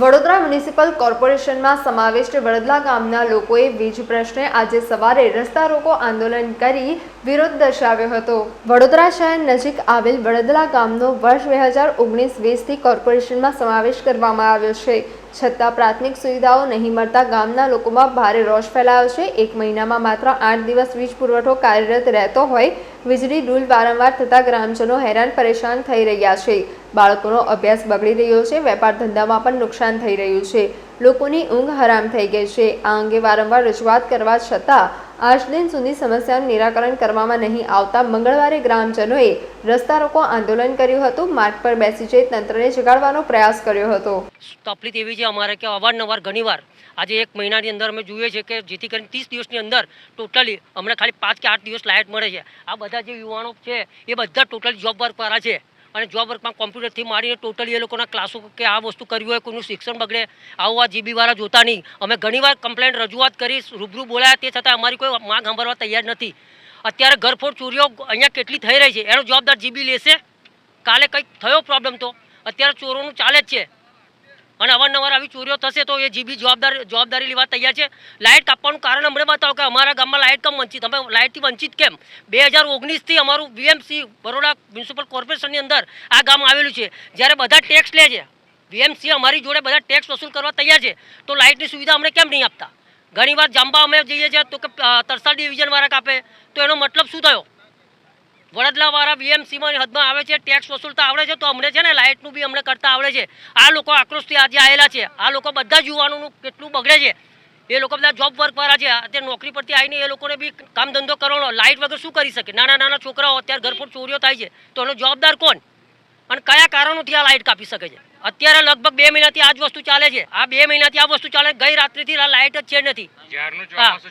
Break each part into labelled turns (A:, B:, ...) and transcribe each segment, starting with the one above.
A: Vadodara municipal કોર્પોરેશનમાં સમાવિષ્ટ વડદલા ગામના લોકોએ વીજ પ્રશ્ને આજે સવારે રસ્તા રોકો આંદોલન કરી વિરોધ દર્શાવ્યો હતો. વડોદરા શહેર નજીક આવેલ વડદલા ગામનો વર્ષ બે હજાર ઓગણીસ વીસથી કોર્પોરેશનમાં સમાવેશ કરવામાં આવ્યો છે. છતાં પ્રાથમિક સુવિધાઓ નહીં મળતા ગામના લોકોમાં ભારે રોષ ફેલાયો છે. એક મહિનામાં માત્ર આઠ દિવસ વીજ પુરવઠો કાર્યરત રહેતો હોય, વીજળી ડૂલ વારંવાર થતા ગ્રામજનો હેરાન પરેશાન થઈ રહ્યા છે. બાળકોનો અભ્યાસ બગડી રહ્યો છે, વેપાર ધંધામાં પણ નુકસાન થઈ રહ્યું છે. લોકોની ઊંઘ હરામ થઈ ગઈ છે. આ અંગે વારંવાર રજૂઆત કરવા છતાં આજ દિન સુધી સમસ્યાનું નિરાકરણ કરવામાં નહીં આવતા મંગળવારે ગ્રામજનોએ રસ્તા રોકો આંદોલન કર્યું હતું. માર્ગ પર બેસી જઈ તંત્રને જગાડવાનો પ્રયાસ કર્યો હતો.
B: તકલીફ એવી છે અમારે કે અવારનવાર ઘણીવાર આજે એક મહિનાની અંદર અમે જોઈએ છીએ કે જેથી કરીને ત્રીસ દિવસની અંદર ટોટલી અમને ખાલી પાંચ કે આઠ દિવસ લાઇટ મળે છે. આ બધા જે યુવાનો છે એ બધા ટોટલી જોબ પર છે. અને જોબ વર્કમાં કોમ્પ્યુટરથી માંડીને ટોટલી એ લોકોના ક્લાસો કે આ વસ્તુ કર્યું હોય, કોઈનું શિક્ષણ બગડે, આવું આ જીબીવાળા જોતા નહીં. અમે ઘણીવાર કમ્પ્લેન્ટ રજૂઆત કરી, રૂબરૂ બોલાયા, તે છતાં અમારી કોઈ માંગ સાંભળવા તૈયાર નથી. અત્યારે ઘરફોડ ચોરીઓ અહીંયા કેટલી થઈ રહી છે? એનો જવાબદાર જીબી લેશે? કાલે કંઈક થયો પ્રોબ્લેમ તો? અત્યારે ચોરોનું ચાલે જ છે. અને અવારનવાર આવી ચોરીઓ થશે તો એ જીબી જવાબદાર જવાબદારી લેવા તૈયાર છે. લાઇટ કાપવાનું કારણ અમને બતાવો કે અમારા ગામમાં લાઇટ કમ વંચિત? અમે લાઇટથી વંચિત કેમ? બે હજાર ઓગણીસથી અમારું વીએમસી બરોડા મ્યુનિસિપલ કોર્પોરેશનની અંદર આ ગામ આવેલું છે. જ્યારે બધા ટેક્સ લે છે. વીએમસી અમારી જોડે બધા ટેક્સ વસૂલ કરવા તૈયાર છે. તો લાઇટની સુવિધા અમને કેમ નહીં આપતા? ઘણીવાર જાંબા અમે જઈએ છીએ તો કે તરસાલ ડિવિઝનવાળા કાપે. તો એનો મતલબ શું થયો? વડોદરાવાળા બીએમસીમાં હદમાં આવે છે ટેક્સ વસૂલતા આવડે છે તો અમને છે ને લાઇટનું બી અમને કરતા આવડે છે. આ લોકો આક્રોશથી આજે આવેલા છે. આ લોકો બધા જ યુવાનોનું કેટલું બગડે છે. એ લોકો બધા જોબ વર્કવાળા છે. અત્યારે નોકરી પરથી આવીને એ લોકોને બી કામ ધંધો કરવાનો. લાઇટ વગર શું કરી શકે? નાના નાના છોકરાઓ અત્યારે ઘરફોડ ચોરીઓ થાય છે. તો એનો જવાબદાર કોણ? અને કયા કારણોથી આ લાઇટ કાપી શકે છે? અત્યારે લગભગ બે મહિનાથી આ જ વસ્તુ ચાલે છે. આ બે મહિનાથી આ વસ્તુ ચાલે. ગઈ રાત્રિથી આ લાઇટ જ છે નથી.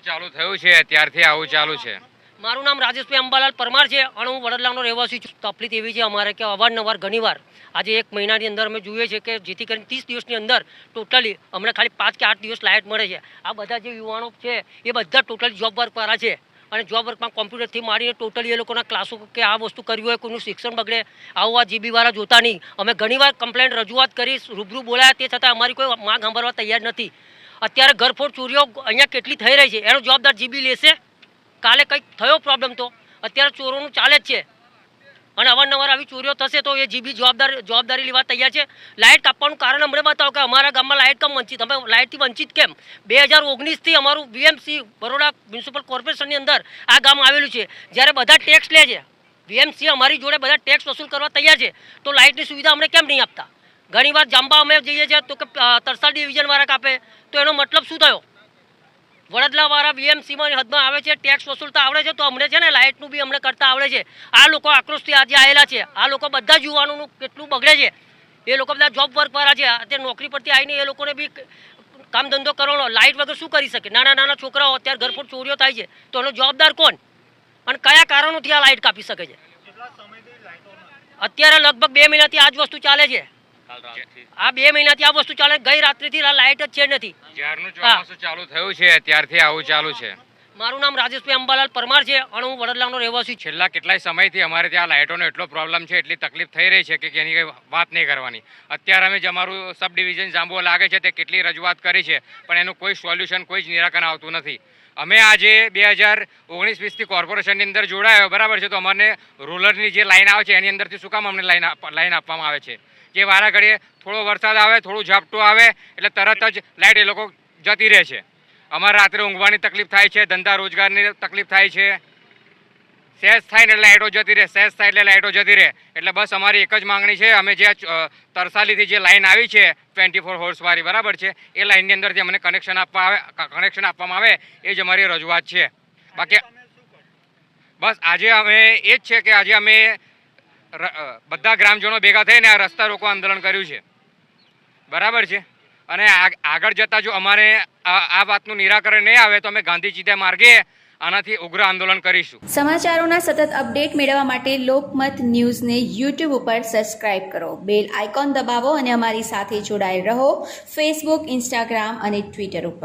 C: ચાલુ થયું છે ત્યારથી આવું ચાલુ છે.
B: મારું નામ રાજેશભાઈ અંબાલાલ પરમાર છે. અને હું વડોદરાનો રહેવાસી છું. તકલીફ એવી છે અમારે કે અવારનવાર, ઘણીવાર આજે એક મહિનાની અંદર અમે જોઈએ છીએ કે જેથી કરીને ત્રીસ દિવસની અંદર ટોટલી અમને ખાલી પાંચ કે આઠ દિવસ લાઇટ મળે છે. આ બધા જે યુવાનો છે એ બધા ટોટલી જોબ વર્કવાળા છે. અને જોબ વર્કમાં કોમ્પ્યુટરથી મારીને ટોટલી એ લોકોના ક્લાસો કે આ વસ્તુ કર્યું હોય, કોઈનું શિક્ષણ બગડે, આવું આ જીબીવાળા જોતા નહીં. અમે ઘણીવાર કમ્પ્લેન્ટ રજૂઆત કરી, રૂબરૂ બોલાયા. તે છતાં અમારી કોઈ માગ સાંભળવા તૈયાર નથી. અત્યારે ઘરફોડ ચોરીઓ અહીંયા કેટલી થઈ રહી છે? એનો જવાબદાર જીબી લેશે? કાલે કંઈક થયો પ્રોબ્લેમ તો? અત્યારે ચોરોનું ચાલે જ છે. અને અવારનવાર આવી ચોરીઓ થશે તો એ જીબી જવાબદાર જવાબદારી લેવા તૈયાર છે. લાઇટ કાપવાનું કારણ અમને બતાવો કે અમારા ગામમાં લાઇટ કેમ વંચિત? અમે લાઇટથી વંચિત કેમ? બે હજાર ઓગણીસથી અમારું વીએમસી બરોડા મ્યુનિસિપલ કોર્પોરેશનની અંદર આ ગામ આવેલું છે. જ્યારે બધા ટેક્સ લે છે. વીએમસી અમારી જોડે બધા ટેક્સ વસૂલ કરવા તૈયાર છે. તો લાઇટની સુવિધા અમને કેમ નહીં આપતા? ઘણીવાર જાંબા અમે જઈએ છીએ તો કે તરસાલ ડિવિઝનવાળા કાપે. તો એનો મતલબ શું થયો? વડોદરાવાળા બીએમસીમાં હદમાં આવે છે ટેક્સ વસૂલતા આવડે છે, તો અમને છે ને લાઇટનું બી અમને કરતા આવડે છે. આ લોકો આક્રોશથી આજે આવેલા છે. આ લોકો બધા જ યુવાનોનું કેટલું બગડે છે. એ લોકો બધા જોબ વર્કવાળા છે. અત્યારે નોકરી પરથી આવીને એ લોકોને બી કામ ધંધો કરવાનો, લાઇટ વગર શું કરી શકે? નાના નાના છોકરાઓ અત્યારે ઘરફોડ ચોરીઓ થાય છે. તો એનો જવાબદાર કોણ? અને કયા કારણોથી આ લાઇટ કાપી શકે છે? અત્યારે લગભગ બે મહિનાથી આ જ વસ્તુ ચાલે છે. આ બે મહિનાથી આ વસ્તુ ચાલે ગઈ રાત્રિથી લાઇટ જ છે નથી.
C: જ્યારનું ચોમાસું ચાલુ થયું છે ત્યારથી આવું ચાલુ છે.
B: મારું નામ રાજેશભાઈ અંબાલાલ પરમાર છે અને હું વડોદરાનો રહેવાસી
C: છેલ્લા કેટલાય સમયથી અમારે ત્યાં લાઇટોનો એટલો પ્રોબ્લેમ છે, એટલી તકલીફ થઈ રહી છે કે એની કંઈ વાત નહીં કરવાની. અત્યારે અમે જે અમારું સબ ડિવિઝન જાંબુઓ લાગે છે તે કેટલી રજૂઆત કરી છે, પણ એનું કોઈ સોલ્યુશન કોઈ જ નિરાકરણ આવતું નથી. અમે આજે બે હજાર ઓગણીસ વીસથી કોર્પોરેશનની અંદર જોડાયો, બરાબર છે? તો અમને રૂરલની જે લાઇન આવે છે, એની અંદરથી શું કામ અમને લાઈન લાઇન આપવામાં આવે છે? કે વારા ઘડીએ થોડો વરસાદ આવે, થોડું ઝાપટું આવે, એટલે તરત જ લાઇટ એ લોકો જતી રહે છે. અમારે રાત્રે ઊંઘવાની તકલીફ થાય છે ધંધા રોજગારની તકલીફ થાય છે. સેજ થાય ને એટલે લાઇટો જતી રહે સેજ થાય એટલે લાઇટો જતી રહે. એટલે બસ અમારી એક જ માંગણી છે અમે જે તરસાલીથી જે લાઈન આવી છે ટ્વેન્ટી ફોર હોર્સવાળી બરાબર છે એ લાઇનની અંદરથી અમને કનેક્શન આપવા આવે કનેક્શન આપવામાં આવે એ જ અમારી રજૂઆત છે. બાકી બસ આજે અમે એ જ છે કે આજે અમે બધા ગ્રામજનો ભેગા થઈને આ રસ્તા રોકો આંદોલન કર્યું છે. બરાબર છે? અને આગ- આગળ જતાં જો અમારે આ વાતનું નિરાકરણ નહીં આવે તો અમે ગાંધીજીના માર્ગે આનાથી ઉગ્ર આંદોલન કરીશું.
D: સમાચારોના સતત અપડેટ મેળવવા માટે લોકમત ન્યૂઝને યુટ્યુબ ઉપર સબસ્ક્રાઇબ કરો. બેલ આઇકોન દબાવો અને અમારી સાથે જોડાયેલ રહો ફેસબુક, ઇન્સ્ટાગ્રામ અને ટ્વિટર ઉપર.